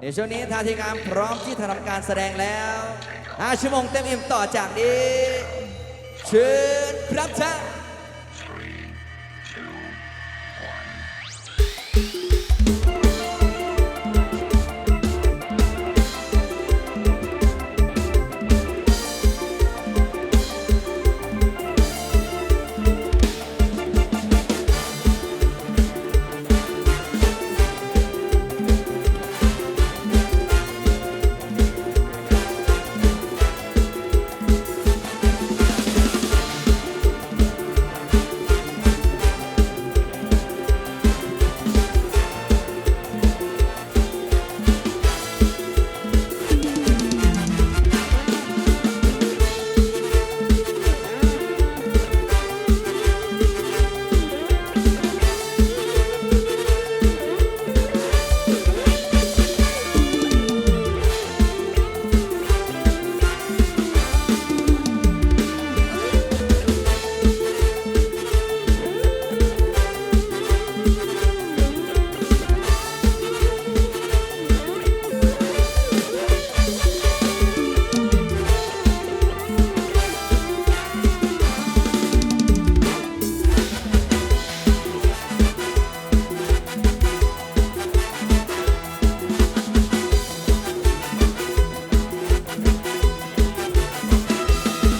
ในช่วงนี้ทางทีมงานพร้อมที่จะทำการแสดงแล้ว5ชั่วโมงเต็มอิ่มต่อจากนี้เชิญพรับจ้า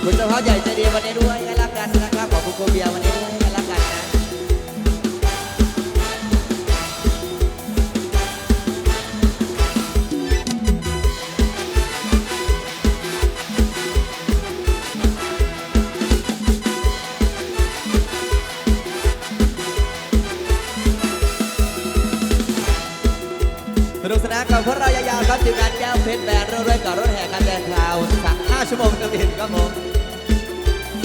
อบคุณเจ้าพ่อใหญ่ใจดีวันนี้ด้วยให้รักกันนะครับขอบคุณโคเบียร์วันนี้ด้วยให้รักกันนะสนุกสนานกับพวกเรายาวๆครับทีมงานแก้วเพชรแบนด์เรวยกับรถแห่การเดินทางสัก5ชั่วโมงเต็มอิ่มครับผม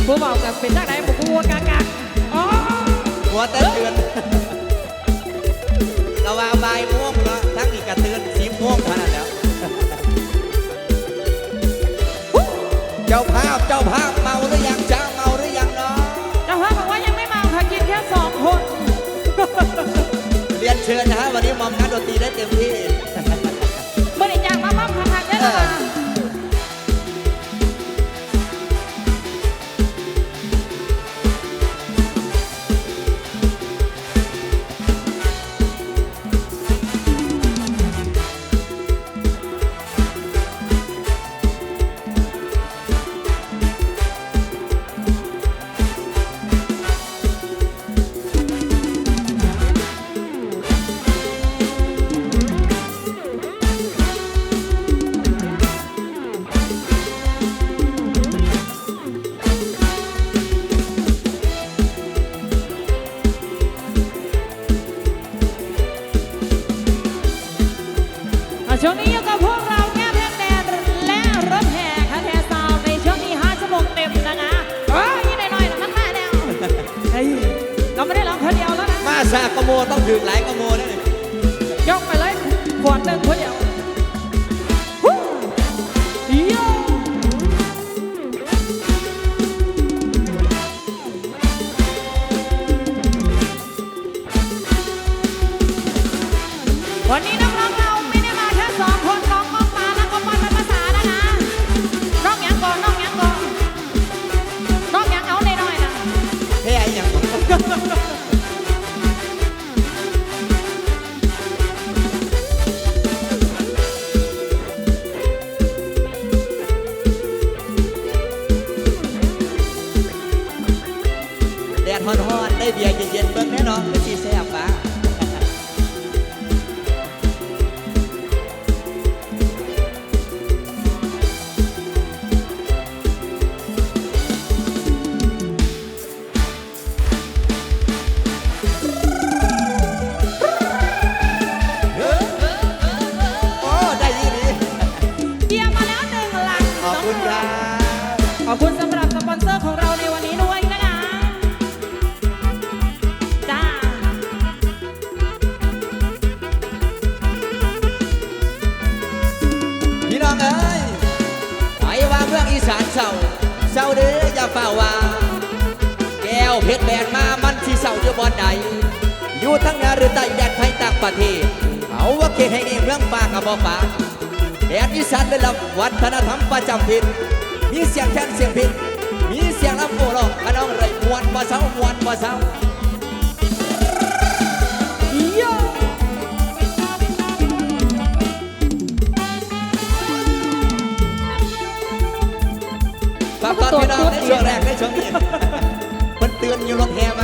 ผู้บอกกับเป็นทางไหนบุกวนกากากอ๋อหัวเต้นเดือนเราว่าใบายม่วงเนาะทั้งอีกกระเตือนสีม่วงเท่านั้นแล้ว เจ้าภาพเจ้าภาพเมาหรือยังจ้าเมาหรือยังเนาะเจ้าพ่อบอกว่ายังไม่มาค่ะกินแค่สองคนเรียนเชิญนะฮะวันนี้มอมนักดนตรีได้เต็มที่เมื่อไหร่จ้างมามั่มค่ะได้แล้ว อีสานเศร้าเศร้าเด้ออย่าเฝ้าว่า แก้วเพชรแบนมามันที่เศร้าอยู่บ่อนใอยู่ทั้งนาหรือใต้แดนไทยต่างประเทศ เอาว่าเขตแห่งนี้เรื่องปากกับบ่ปากแดนอีสานเป็นลำวัฒนธรรมประจำถิ่นมีเสียงแคนเสียงพินมีเสียงลำโพงร้องอนองไรมวนมาเศร้ามวนมาเศร้า ตอนพี่น้องในช่วงแรกในช่วงนี้มันเตือนอยู่รถแฮไหม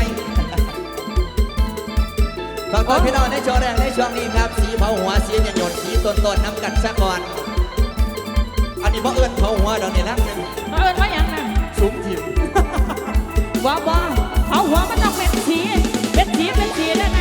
ตอนพี่น้องในช่วงแรกในช่วงนี้ครับ สีเผาหัวสีเนี่ยหยดสีต้นต้นน้ำกัดซะก่อน อันนี้เพราะเอิญเผาหัวเราเนี่ลักนึงเอิญว่าอย่างนั้นสูงถิ่นว้าวเผาหัวมันต้องเป็นสีเป็นสีเป็นสีแล้วนะ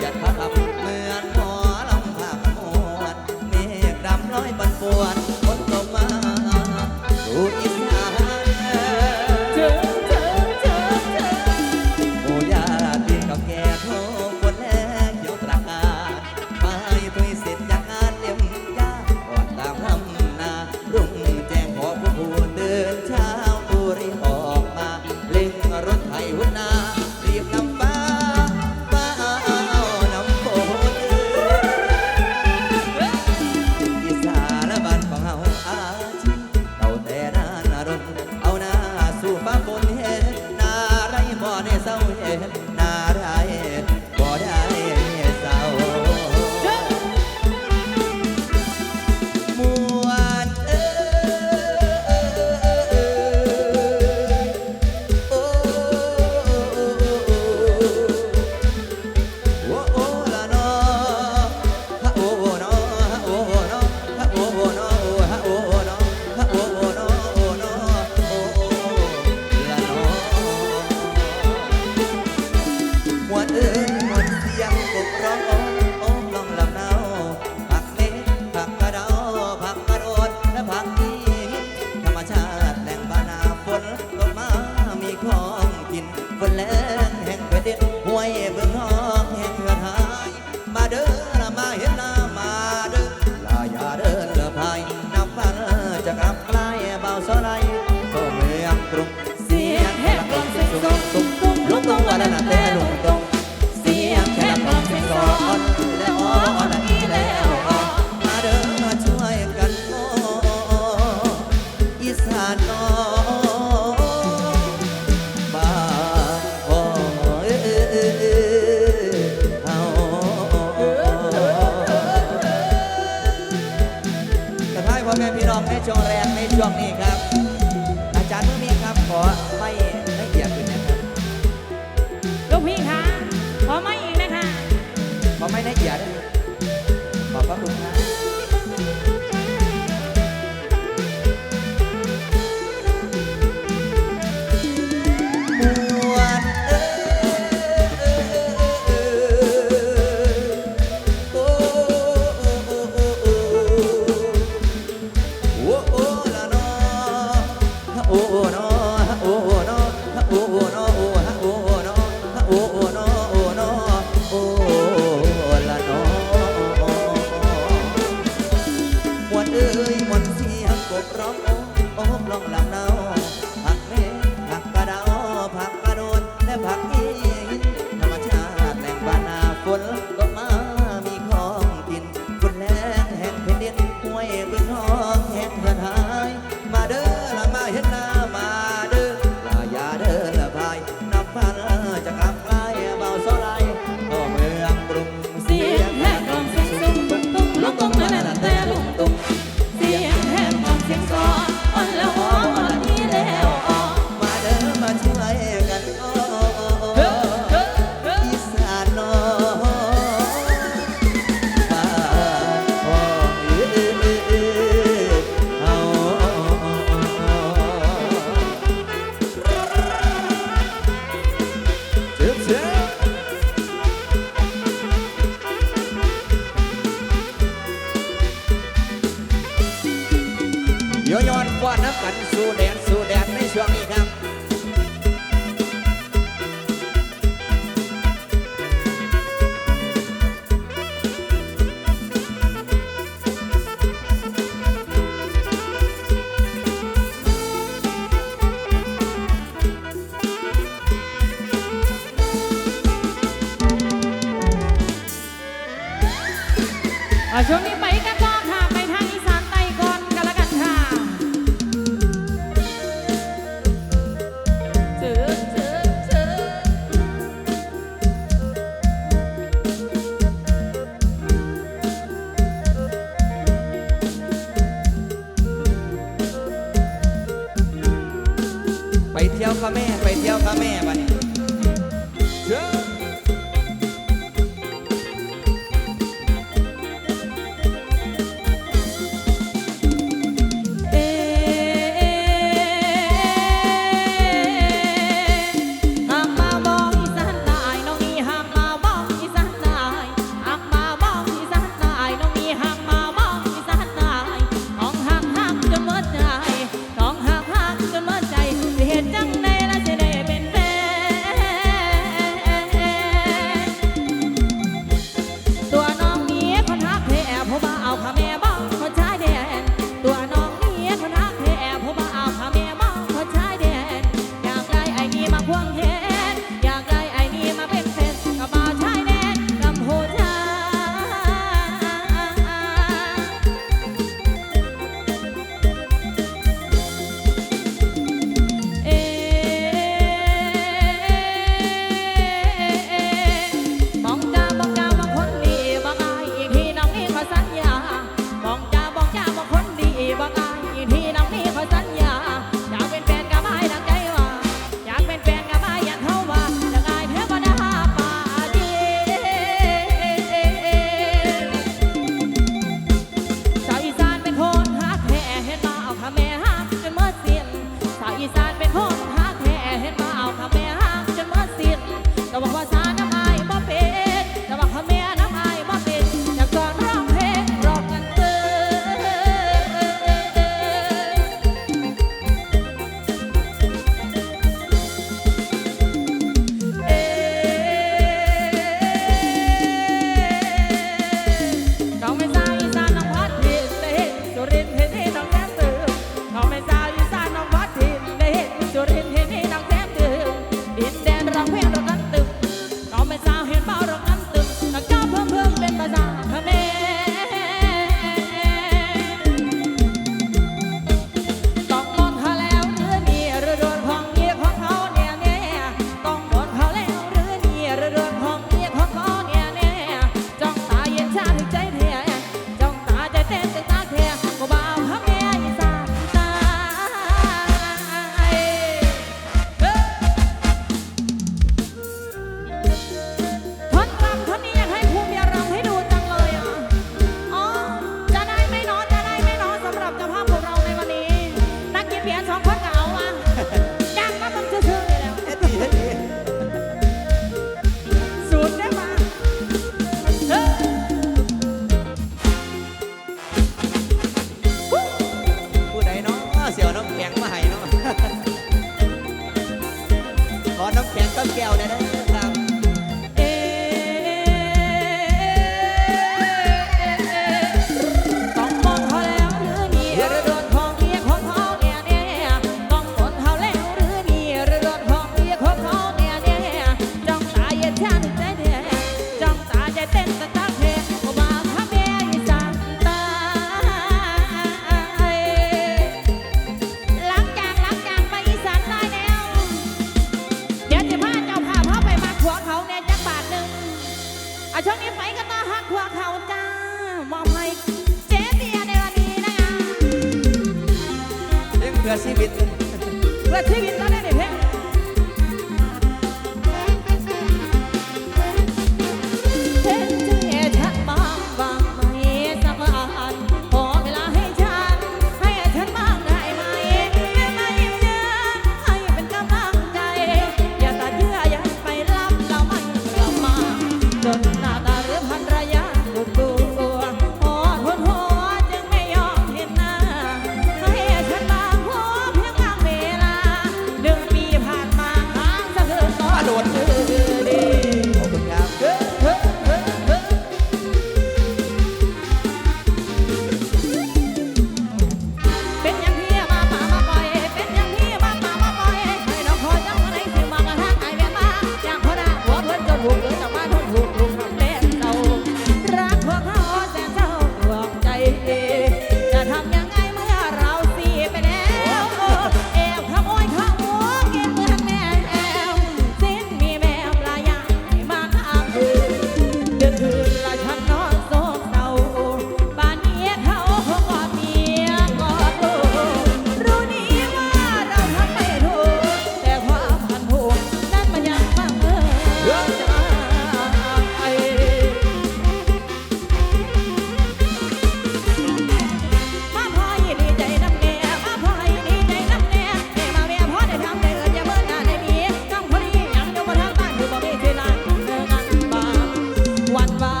วันวา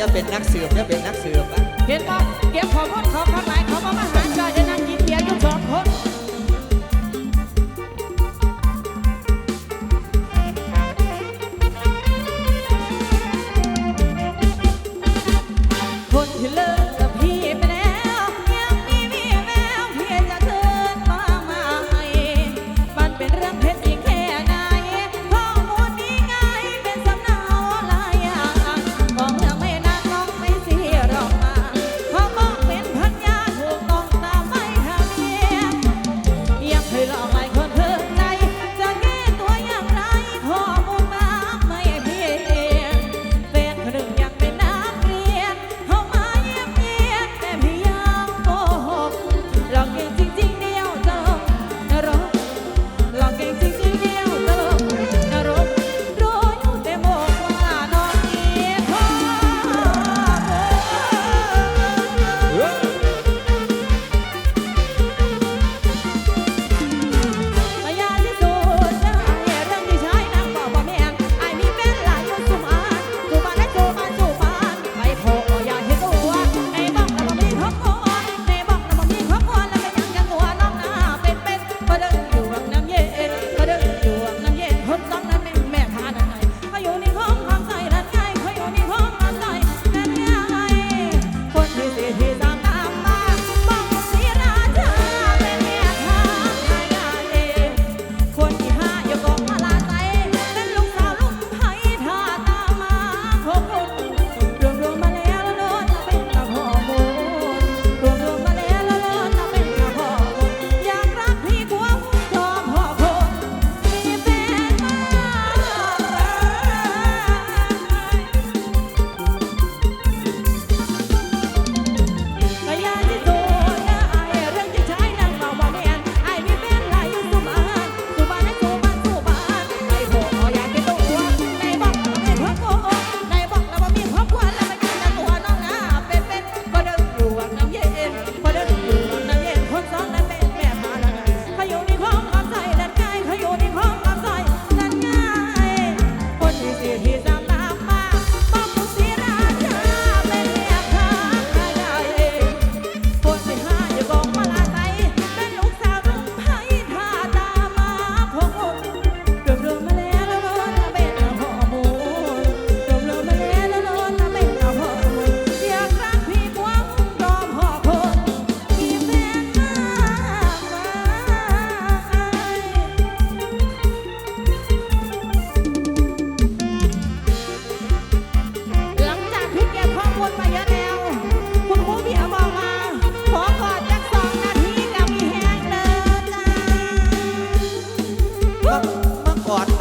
จะเป็นนักเสือมจะเป็นนักเสือมนะเห็นปะเก็บข้อมูลของคณ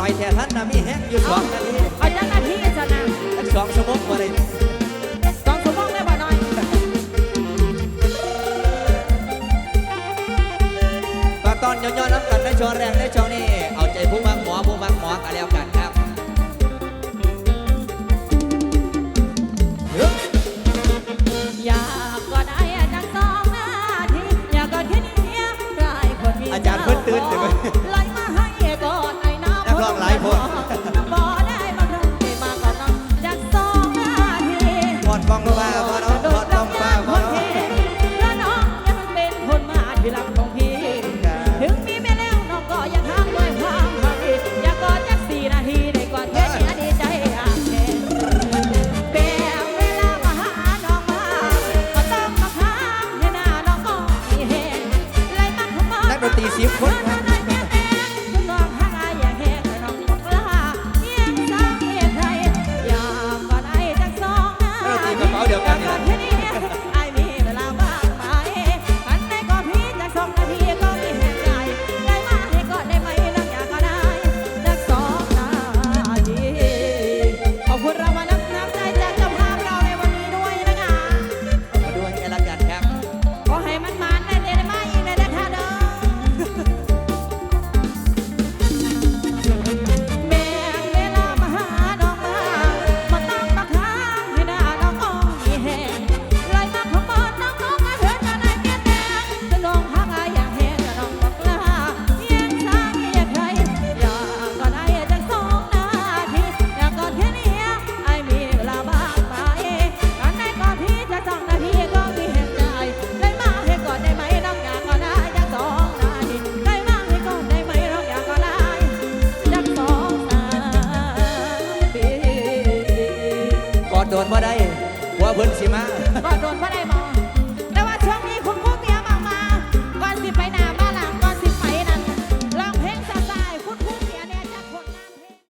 อยแท่ท่านนะมีแห้งอยู่สองนาทีเอาจังนาทีสนะสักสองชั่วโมงกว่าเลย